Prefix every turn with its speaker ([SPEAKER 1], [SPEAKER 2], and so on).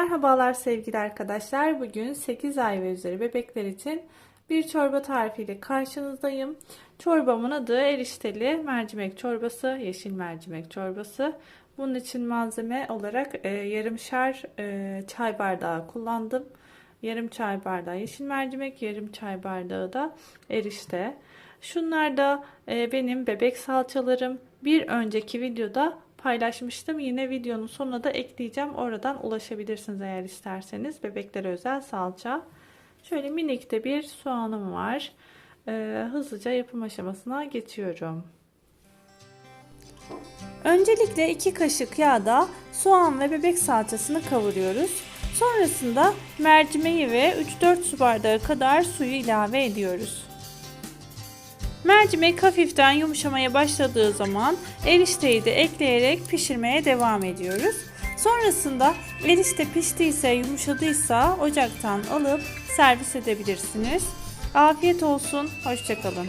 [SPEAKER 1] Merhabalar sevgili arkadaşlar. Bugün 8 ay ve üzeri bebekler için bir çorba tarifiyle karşınızdayım. Çorbamın adı erişteli mercimek çorbası, yeşil mercimek çorbası. Bunun için malzeme olarak e, yarımşar e, çay bardağı kullandım. Yarım çay bardağı yeşil mercimek, yarım çay bardağı da erişte. Şunlar da e, benim bebek salçalarım. Bir önceki videoda paylaşmıştım. Yine videonun sonuna da ekleyeceğim. Oradan ulaşabilirsiniz eğer isterseniz. Bebeklere özel salça. Şöyle minik de bir soğanım var. Ee, hızlıca yapım aşamasına geçiyorum. Öncelikle 2 kaşık yağda soğan ve bebek salçasını kavuruyoruz. Sonrasında mercimeği ve 3-4 su bardağı kadar suyu ilave ediyoruz. Mercimek hafiften yumuşamaya başladığı zaman erişteyi de ekleyerek pişirmeye devam ediyoruz. Sonrasında erişte piştiyse, yumuşadıysa ocaktan alıp servis edebilirsiniz. Afiyet olsun, hoşçakalın.